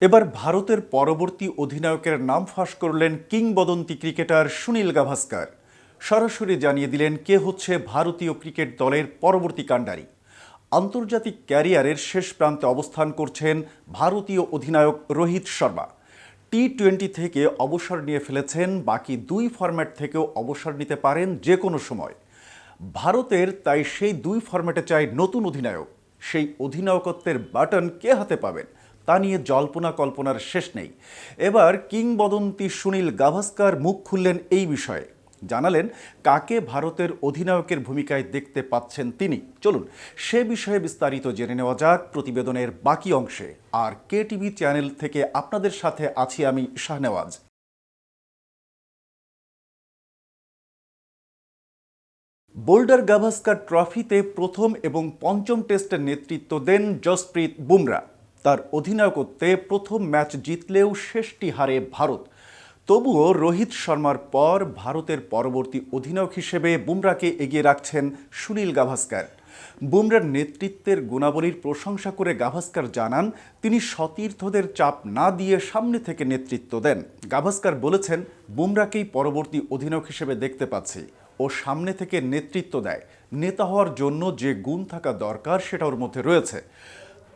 এবার ভারতের পরবর্তী অধিনায়কের নাম ফাঁস করলেন কিংবদন্তি ক্রিকেটার সুনীল গাভাস্কার। সরাসরি জানিয়ে দিলেন কে হচ্ছে ভারতীয় ক্রিকেট দলের পরবর্তী কাণ্ডারি। আন্তর্জাতিক ক্যারিয়ারের শেষ প্রান্তে অবস্থান করছেন ভারতীয় অধিনায়ক রোহিত শর্মা। টি টোয়েন্টি থেকে অবসর নিয়ে ফেলেছেন, বাকি দুই ফরম্যাট থেকেও অবসর নিতে পারেন যে কোনো সময়। ভারতের তাই সেই দুই ফরম্যাটে চাই নতুন অধিনায়ক। সেই অধিনায়কত্বের বাটন কে হাতে পাবেন? তা নিয়ে জল্পনা কল্পনার শেষ নেই। এবার কিংবদন্তি সুনীল গাভাস্কার মুখ খুললেন এই বিষয়ে। জানালেন কাকে ভারতের অধিনায়কের ভূমিকায় দেখতে পাচ্ছেন তিনি। চলুন, সে বিষয়ে বিস্তারিত জেনে নেওয়া যাক প্রতিবেদনের বাকি অংশে। আর কে টিভি চ্যানেল থেকে আপনাদের সাথে আছি আমি শাহনেওয়াজ। বোল্ডার গাভাস্কার ট্রফিতে প্রথম এবং পঞ্চম টেস্টের নেতৃত্ব দেন জসপ্রীত বুমরা। তার অধিনায়কত্বে প্রথম ম্যাচ জিতলেও শেষটি হারে ভারত। তবুও রোহিত শর্মার পর ভারতের পরবর্তী অধিনায়ক হিসেবে বুমরাকে এগিয়ে রাখছেন সুনীল গাভাস্কার। বুমরার নেতৃত্বের গুণাবলীর প্রশংসা করে গাভাস্কার জানান, তিনি সতীর্থদের চাপ না দিয়ে সামনে থেকে নেতৃত্ব দেন। গাভাস্কার বলেছেন বুমরাকেই পরবর্তী অধিনায়ক হিসেবে দেখতে পাচ্ছি। ও সামনে থেকে নেতৃত্ব দেয়। নেতা হওয়ার জন্য যে গুণ থাকা দরকার সেটা ওর মধ্যে রয়েছে।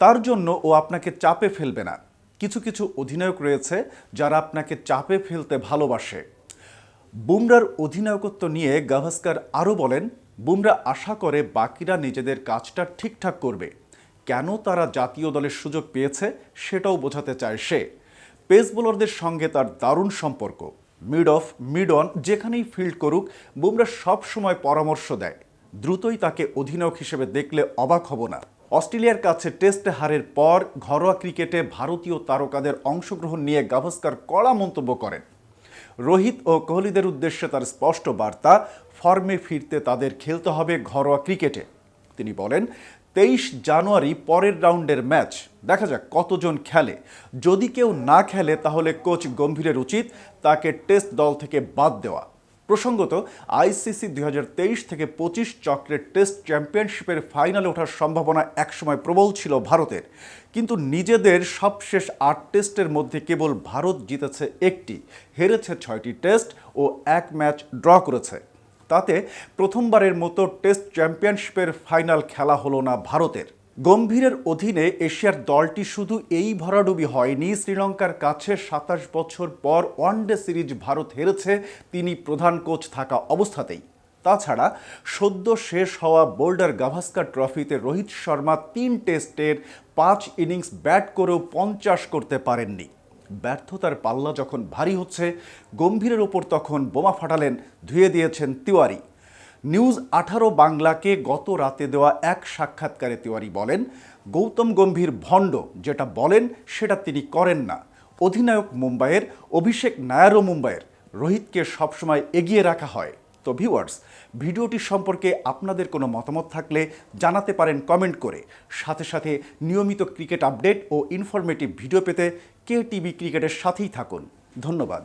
তার জন্য ও আপনাকে চাপে ফেলবে না। কিছু কিছু অধিনায়ক রয়েছে যারা আপনাকে চাপে ফেলতে ভালোবাসে। বুমরার অধিনায়কত্ব নিয়ে গাভাস্কার আরও বলেন, বুমরা আশা করে বাকিরা নিজেদের কাজটা ঠিকঠাক করবে। কেন তারা জাতীয় দলের সুযোগ পেয়েছে সেটাও বোঝাতে চায় সে। পেস বোলারদের সঙ্গে তার দারুণ সম্পর্ক। মিড অফ, মিড অন, যেখানেই ফিল্ড করুক, বুমরা সব সময় পরামর্শ দেয়। দ্রুতই তাকে অধিনায়ক হিসেবে দেখলে অবাক হব না। অস্ট্রেলিয়ার কাছে টেস্ট হারের পর ঘরোয়া ক্রিকেটে ভারতীয় তারকাদের অংশগ্রহণ নিয়ে গাভাস্কার কড়া মন্তব্য করেন। রোহিত ও কোহলিদের উদ্দেশ্যে তার স্পষ্ট বার্তা, ফর্মে ফিরতে তাদের খেলতে হবে ঘরোয়া ক্রিকেটে। তিনি বলেন, তেইশ জানুয়ারি পরের রাউন্ডের ম্যাচ, দেখা যাক কতজন খেলে। যদি কেউ না খেলে তাহলে কোচ গম্ভীরের উচিত তাকে টেস্ট দল থেকে বাদ দেওয়া। প্রসঙ্গত, আইসিসি দুই হাজার তেইশ থেকে পঁচিশ চক্রের টেস্ট চ্যাম্পিয়নশিপের ফাইনালে ওঠার সম্ভাবনা একসময় প্রবল ছিল ভারতের। কিন্তু নিজেদের সবশেষ আট টেস্টের মধ্যে কেবল ভারত জিতেছে একটি, হেরেছে ছয়টি টেস্ট ও এক ম্যাচ ড্র করেছে। তাতে প্রথমবারের মতো টেস্ট চ্যাম্পিয়নশিপের ফাইনাল খেলা হলো না ভারতের। গম্ভীরের অধীনে এশিয়ার দলটি শুধু এই ভরাডুবি হয়নি। শ্রীলঙ্কার কাছে সাতাশ বছর পর ওয়ানডে সিরিজ ভারত হেরেছে। তিনি প্রধান কোচ থাকা অবস্থাতেই। তাছাড়া সদ্য শেষ হওয়া বোল্ডার গাভাস্কার ট্রফিতে রোহিত শর্মা তিন টেস্টের পাঁচ ইনিংস ব্যাট করেও পঞ্চাশ করতে পারেননি। ব্যর্থতার পাল্লা যখন ভারী হচ্ছে, গম্ভীরের ওপর তখন বোমা ফাটালেন ধুয়ে দিয়েছেন তিওয়ারি। নিউজ আঠারো বাংলাকে গত রাতে দেওয়া এক সাক্ষাৎকারে তিওয়ারি বলেন, গৌতম গম্ভীর ভণ্ড, যেটা বলেন সেটা তিনি করেন না। অধিনায়ক মুম্বাইয়ের অভিষেক নায়ারও মুম্বাইয়ের। রোহিতকে সবসময় এগিয়ে রাখা হয়। তো ভিউয়ার্স, ভিডিওটি সম্পর্কে আপনাদের কোনো মতামত থাকলে জানাতে পারেন কমেন্ট করে। সাথে সাথে নিয়মিত ক্রিকেট আপডেট ও ইনফরমেটিভ ভিডিও পেতে কে টিভি ক্রিকেটের সাথেই থাকুন। ধন্যবাদ।